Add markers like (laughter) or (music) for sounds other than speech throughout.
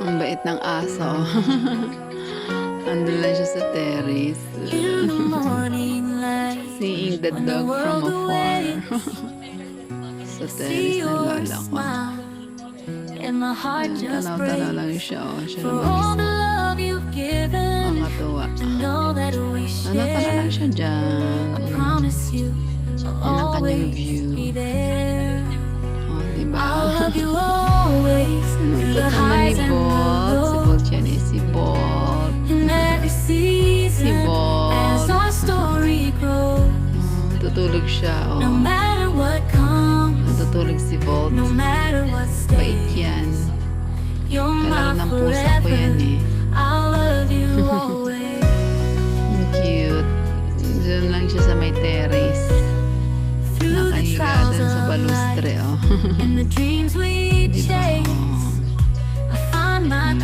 Ang bait ng aso. (laughs) Andun lang siya sa terrace. Seeing the dog from afar. (laughs) sa terrace ng lola ko. Tanaw-tanaw lang siya. Oh. Siya naman you've Ang katuwa. Tala lang siya dyan. You, ang kanyang view. Oh, diba? (laughs) The Kasama highs ni the Bolt. Si lows. Bolt yan eh. Si. In our story grows, Oh, tutulog siya. Oh. no matter what comes, Natutulog si Bolt. no matter what Bait yan. Kailangan ng pusa ko yan eh. I'll love you (laughs) always. Ang cute. Diyan lang siya sa may terrace. The Nakahiga dun sa balustre. Oh. (laughs)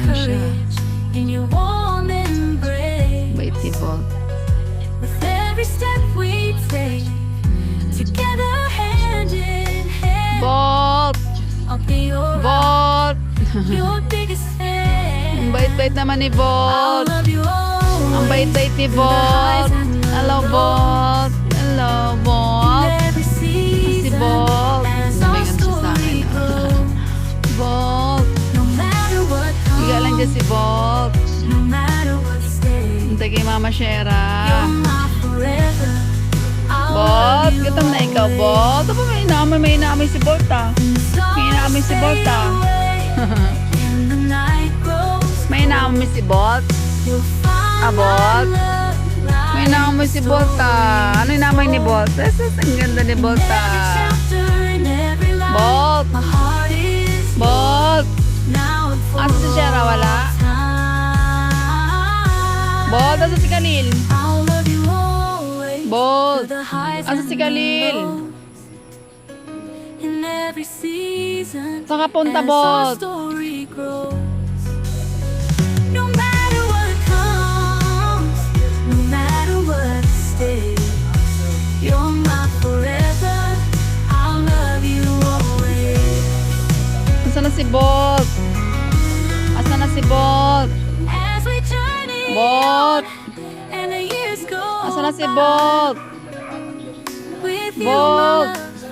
courage in your warm embrace. Si Bolt. With every step we take, together hand in hand, Bolt! I'll be your, Bolt! your (laughs) biggest fan. Ang bait-bait naman ni I'll love you always. Ang bait-bait ni Bolt. Hello, Bolt. Si Bolt. no matter what stays, Hintay kay Mama Shera. you gutom na ikaw. Bolt. Aba, may inaamay, may inaamay si Bolt, (laughs) ah. May inaamay si Bolt, ah. May inaamay si Bolt. Ah, Bolt? May inaamay si Bolt, ah. Ano inaamay ni Bolt? Esos, ang ganda ni Bolt, ah. Bolt! Si Shara, wala? Bolt, asa si Kalil? Highs Asa si Kalil? lows. In every season, Saan ka punta, as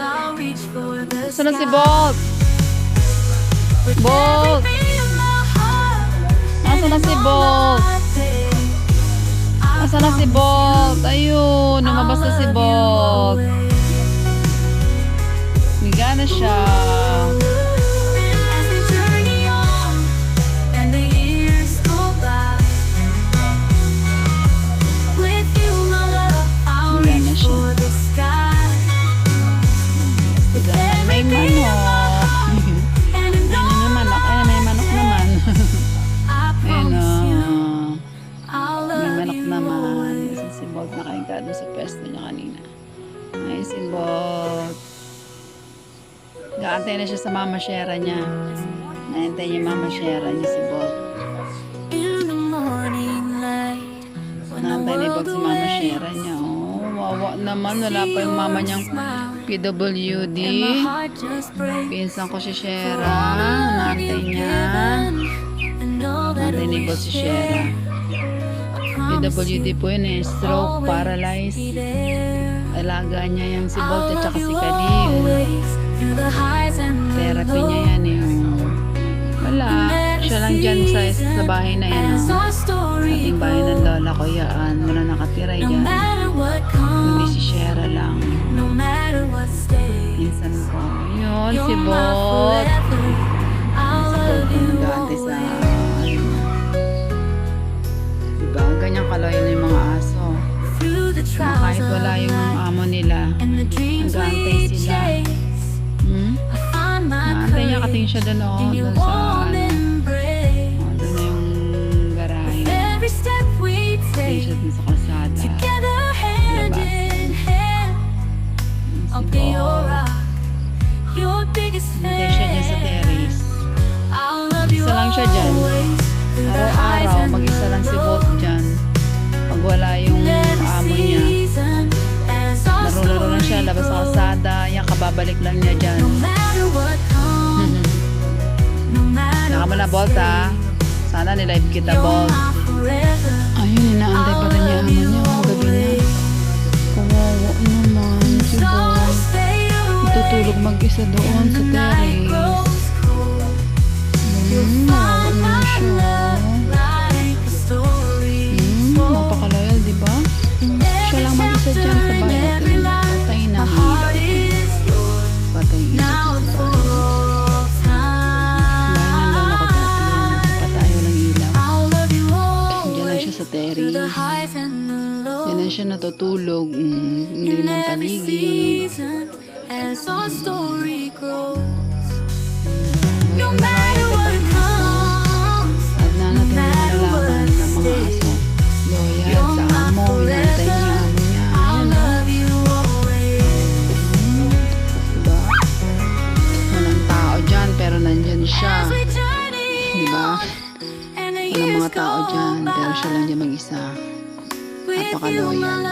I'll reach for the Asa na si? With Bolt! every beat of my heart, Asa na si I Asa na si Bolt? Ayun, lumabas na si. Higa na siya. Si Bolt nakahiga doon sa pwesto niya kanina. Ay, si Bolt. Gaantay na siya sa mama shera niya. Naantay niya mama shera niya si. In the Naantay ni world si mama shera niya. Oh, wawa naman. Wala pa yung mama niyang PWD. Pinsan ko si Shera. Naantay niya. Naantay ni Bolt si. Shera. PWD po yun eh. Stroke, paralyzed. Alaga niya yan si Bolt at saka si the Therapy niya yan eh. Wala. Siya lang dyan sa, sa bahay na yan. Oh. Ating bahay ng lola ko yan. Wala nakatira no yan. matter what Hindi si Shera lang. Minsan ko. Yun, si Bolt. Kaloy na yung mga aso. Trials Kahit wala yung amo nila. nag-aantay sila. Hmm? Naantay niya kating siya doon oh. Doon sa matter Saka mo na, Bolt, ha? Sana nilive kita, forever. Ayun, inaantay pa rin niya amo niya. Ang gabi na. Kawawa naman si So boss. stay away. Tutulog mag-isa doon sa terrace. Hmm, nawawa naman siya. Diyan lang siya natutulog. Mm, hindi every paligid. as our story grows. No na matter what comes, At na natin yung nalalaman ng mga aso. Loyal sa amo. Inantay niya forever. amo niya. I'll Ayan, love you always. Diba? Walang tao dyan, pero nandyan siya. Diba? Mga tao dyan, pero siya lang dyan mag-isa. Napaka-loyal.